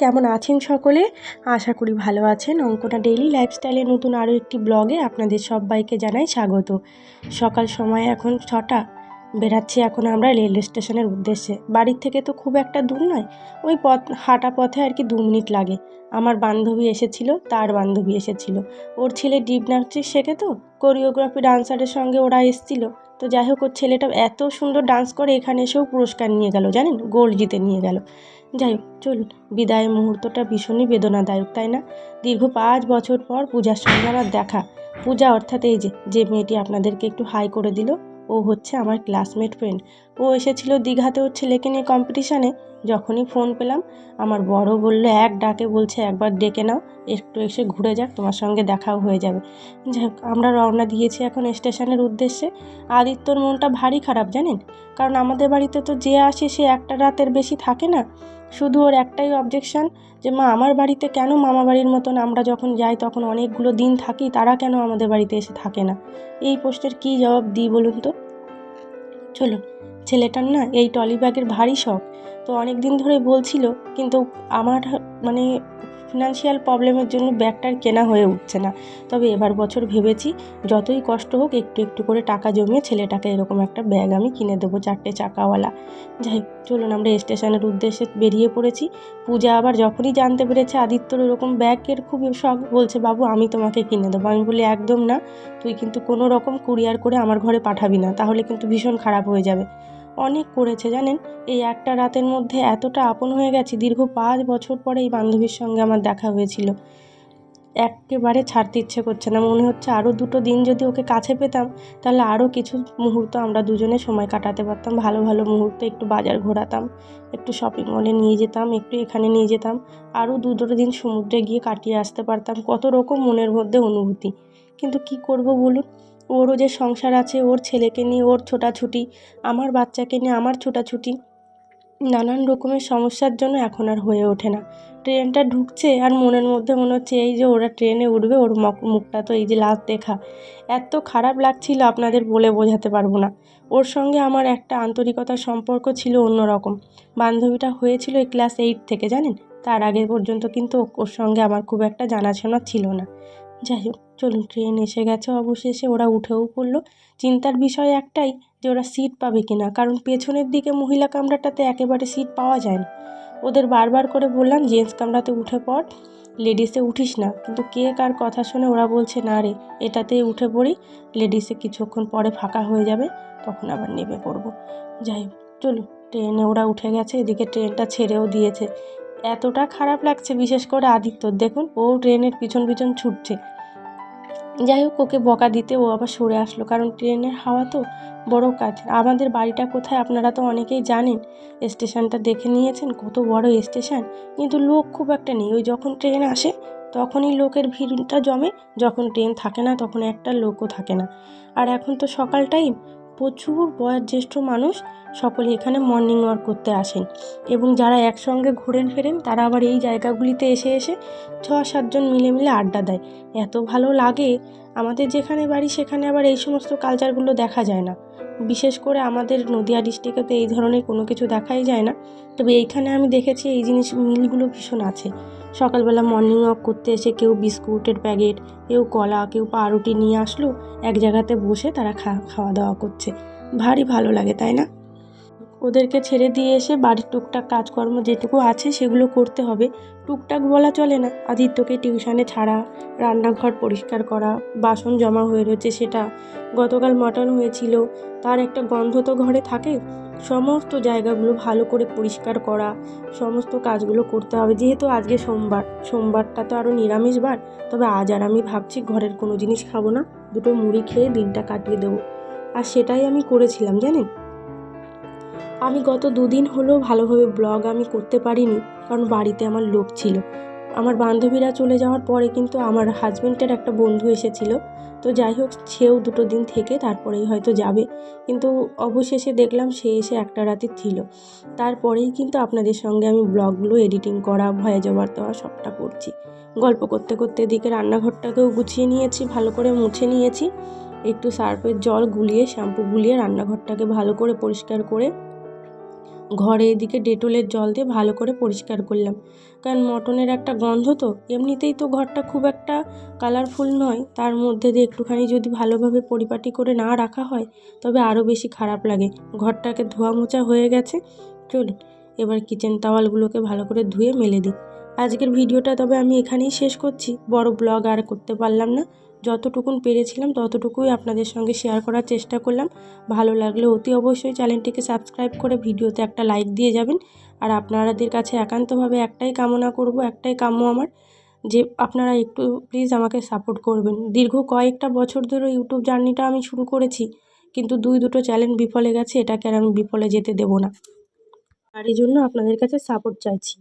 কেমন আছেন সকলে? আশা করি ভালো আছেন। অঙ্কনা ডেইলি লাইফস্টাইলের নতুন আরও একটি ব্লগে আপনাদের সবাইকে জানাই স্বাগত। সকাল সময় এখন ছটা, বেরাচ্ছি এখন আমরা রেল স্টেশনের উদ্দেশ্যে। বাড়ির থেকে তো খুব একটা দূর নয়, ওই পথ, হাঁটা পথে আর কি দু মিনিট লাগে। আমার বান্ধবী এসেছিল, তার বান্ধবী এসেছিল। ওর ছেলে ডিপ নাচি শেখে তো কোরিওগ্রাফি ডান্সারের সঙ্গে ওরা এসেছিল। তো যাই হোক, ওর ছেলেটা এত সুন্দর ডান্স করে, এখানে এসেও পুরস্কার নিয়ে গেল, জানেন? গোল্ড জিতে নিয়ে গেল। যাই হোক, চলুন। বিদায়ের মুহূর্তটা ভীষণই বেদনাদায়ক, তাই না? দীর্ঘ পাঁচ বছর পর পূজার সঙ্গে আমার দেখা। পূজা অর্থাৎ এই যে যে মেয়েটি আপনাদেরকে একটু হাই করে দিল, ও হচ্ছে আমার ক্লাসমেট ফ্রেন্ড ও এসেছিল দীঘাতে ওর ছেলেকে নিয়ে কম্পিটিশানে যখনই ফোন পেলাম, আমার বড় বলল, এক ডাকে বলছে, একবার ডেকে নাও, একটু এসে ঘুরে যাক, তোমার সঙ্গে দেখাও হয়ে যাবে। যাই আমরা রওনা দিয়েছি এখন স্টেশনের উদ্দেশ্যে। আদিত্যর মনটা ভারী খারাপ, জানেন? কারণ আমাদের বাড়িতে তো যে আসে, সে একটা রাতের বেশি থাকে না। শুধু ওর একটাই অবজেকশান যে, মা, আমার বাড়িতে কেন মামা বাড়ির মতন আমরা যখন যাই, তখন অনেকগুলো দিন থাকি, তারা কেন আমাদের বাড়িতে এসে থাকে না? এই প্রশ্নের কী জবাব দিই বলুন তো? চলুন, ছেলেটার না এই টলি ব্যাগের ভারী শখ। তো অনেক দিন ধরে বলছিল, কিন্তু আমার মানে ফিনান্সিয়াল প্রবলেমের জন্য ব্যাগটার কেনা হয়ে উঠছে না। তবে এবার বছর ভেবেছি, যতই কষ্ট হোক, একটু একটু করে টাকা জমিয়ে ছেলেটাকে এরকম একটা ব্যাগ আমি কিনে দেবো চারটে চাকাওয়ালা। যাই চলুন আমরা স্টেশনের উদ্দেশ্যে বেরিয়ে পড়েছি। পূজা আবার যখনই জানতে পেরেছে আদিত্যর ওরকম ব্যাগের খুব শখ, বলছে, বাবু, আমি তোমাকে কিনে দেবো। আমি বলি, একদম না। তুই কিন্তু কোনো রকম কুরিয়ার করে আমার ঘরে পাঠাবি না। তাহলে কিন্তু ভীষণ খারাপ হয়ে যাবে। অনেক করেছে, জানেন? এই একটা রাতের মধ্যে এতটা আপন হয়ে গেছি, দীর্ঘ পাঁচ বছর পরে এই বান্ধবীর সঙ্গে আমার দেখা হয়েছিল। একেবারে ছাড়তে ইচ্ছে করছে না, মনে হচ্ছে আরও দুটো দিন যদি ওকে কাছে পেতাম, তাহলে আরও কিছু মুহূর্ত আমরা দুজনে সময় কাটাতে পারতাম, ভালো ভালো মুহূর্ত, একটু বাজার ঘোরাতাম, একটু শপিং মলে নিয়ে যেতাম, একটু এখানে নিয়ে যেতাম আরও দু দুটো দিন সমুদ্রে গিয়ে কাটিয়ে আসতে পারতাম, কত রকম মনের মধ্যে অনুভূতি। কিন্তু কি করব বলুন? ওরও যে সংসার আছে, ওর ছেলেকে নিয়ে ওর ছোটাছুটি, আমার বাচ্চাকে নিয়ে আমার ছোটাছুটি, নানান রকমের সমস্যার জন্য এখন আর হয়ে ওঠে না। ট্রেনটা ঢুকছে আর মনের মধ্যে মনে হচ্ছে, এই যে ওরা ট্রেনে উঠবে, ওর মুখটা তো এই যে লাস্ট দেখা। এত খারাপ লাগছিল আপনাদের বলে বোঝাতে পারব না। ওর সঙ্গে আমার একটা আন্তরিকতার সম্পর্ক ছিল অন্যরকম। বান্ধবীটা হয়েছিল এই ক্লাস এইট থেকে, জানেন? তার আগে পর্যন্ত কিন্তু ওর সঙ্গে আমার খুব একটা জানাশোনা ছিল না। যাই হোক চলুন, ট্রেন এসে গেছে অবশেষে। ওরা উঠেও পড়ল। চিন্তার বিষয় একটাই যে ওরা সিট পাবে কিনা, কারণ পেছনের দিকে মহিলা কামরাটাতে একেবারে সিট পাওয়া যায় না ওদের বারবার করে বললাম, জেন্টস কামরাতে উঠে পড়। লেডিসে উঠিস না। কিন্তু কে কার কথা শুনে ওরা বলছে, না রে, এটাতেই উঠে পড়ি। লেডিসে কিছুক্ষণ পরে ফাঁকা হয়ে যাবে, তখন আবার নেমে পড়ব। যাই হোক, চলুন, ট্রেনে ওরা উঠে গেছে। এদিকে ট্রেনটা ছেড়েও দিয়েছে। এতটা খারাপ লাগছে, বিশেষ করে আদিত্যর দেখুন, ও ট্রেনের পিছন পিছন ছুটছে। যাই হোক, ওকে বকা দিতে ও আবার সরে আসলো। কারণ ট্রেনের হাওয়া তো বড় কাজ। আমাদের বাড়িটা কোথায় আপনারা তো অনেকেই জানেন। স্টেশনটা দেখে নিয়েছেন, কত বড় স্টেশন। কিন্তু লোক খুব একটা নেই। ওই যখন ট্রেন আসে, তখনই লোকের ভিড়টা জমে। যখন ট্রেন থাকে না, তখন একটা লোকও থাকে না। আর এখন তো সকাল টাইম প্রচুর বয়োজ্যেষ্ঠ মানুষ সকলে এখানে মর্নিং ওয়াক করতে আসেন এবং যারা একসঙ্গে ঘোরেন ফেরেন তারা আবার এই জায়গাগুলিতে এসে এসে ছ সাতজন মিলে মিলে আড্ডা দেয়। এত ভালো লাগে, আমাদের যেখানে বাড়ি সেখানে আবার এই সমস্ত কালচারগুলো দেখা যায় না। বিশেষ করে আমাদের নদিয়া ডিস্ট্রিক্টে তো এই ধরনের কোনো কিছু দেখাই যায় না। তবে এইখানে আমি দেখেছি এই জিনিস, মিলগুলো ভীষণ আছে। সকালবেলা মর্নিং ওয়াক করতে এসে কেউ বিস্কুটের প্যাকেট, কেউ কলা, কেউ পাউরুটি নিয়ে আসলো। এক জায়গাতে বসে তারা খাওয়া দাওয়া করছে। ভারী ভালো লাগে, তাই না? ওদেরকে ছেড়ে দিয়ে এসে বাড়ির টুকটাক কাজকর্ম যেটুকু আছে সেগুলো করতে হবে। টুকটাক বলা চলে না। আদিত্যকে টিউশনে ছাড়া, রান্নাঘর পরিষ্কার করা, বাসন জমা হয়ে রয়েছে সেটা। গতকাল মটন হয়েছিল। তার একটা গন্ধ তো ঘরে থাকে। সমস্ত জায়গাগুলো ভালো করে পরিষ্কার করা, সমস্ত কাজগুলো করতে হবে। যেহেতু আজকে সোমবার, সোমবারটা তো আরও নিরামিষ বার, তবে আজ আর আমি ভাবছি ঘরের কোনো জিনিস খাব না। দুটো মুড়ি খেয়ে দিনটা কাটিয়ে দেবো। আর সেটাই আমি করেছিলাম, জানেন? আমি গত দুদিন হলেও ভালোভাবে ব্লগ আমি করতে পারিনি, কারণ বাড়িতে আমার লোক ছিল। আমার বান্ধবীরা চলে যাওয়ার পরে কিন্তু আমার হাজব্যান্ডের একটা বন্ধু এসেছিল। তো যাই হোক, সেও দুটো দিন থেকে তারপরেই হয়তো যাবে। কিন্তু অবশেষে দেখলাম সে এসে একটা রাতে ছিল। তারপরেই কিন্তু আপনাদের সঙ্গে আমি ব্লগগুলো এডিটিং করা, ভয়ে জবার দেওয়া সবটা করছি। গল্প করতে করতে এদিকে রান্নাঘরটাকেও গুছিয়ে নিয়েছি, ভালো করে মুছে নিয়েছি। একটু সার্ফের জল গুলিয়ে, শ্যাম্পু গুলিয়ে রান্নাঘরটাকে ভালো করে পরিষ্কার করে ঘরে এদিকে ডেটলের জল দিয়ে ভালো করে পরিষ্কার করলাম। কারণ মটনের একটা গন্ধ তো, এমনিতেই তো ঘরটা খুব একটা কালারফুল নয়। তার মধ্যে দিয়ে একটুখানি যদি ভালোভাবে পরিপাটি করে না রাখা হয়, তবে আরও বেশি খারাপ লাগে। ঘরটাকে ধোয়া মোছা হয়ে গেছে। চলুন, এবার কিচেন তাওয়ালগুলোকে ভালো করে ধুয়ে মেলে দিই। আজকের ভিডিওটা তবে আমি এখানেই শেষ করছি। বড় ব্লগ আর করতে পারলাম না। যতটুকুন পেরেছিলাম, ততটুকুই আপনাদের সঙ্গে শেয়ার করার চেষ্টা করলাম। ভালো লাগলে অতি অবশ্যই চ্যানেলটিকে সাবস্ক্রাইব করে ভিডিওতে একটা লাইক দিয়ে যাবেন। আর আপনাদের কাছে একান্তভাবে একটাই কামনা করব, একটাই কাম্য আমার, যে আপনারা একটু প্লিজ আমাকে সাপোর্ট করবেন। দীর্ঘ কয়েকটা বছর ধরে ইউটিউব জার্নিটা আমি শুরু করেছি, কিন্তু দুই দুটো চ্যানেল বিফলে গেছে, এটাকে আর আমি বিফলে যেতে দেবো না। আর এই জন্য আপনাদের কাছে সাপোর্ট চাইছি।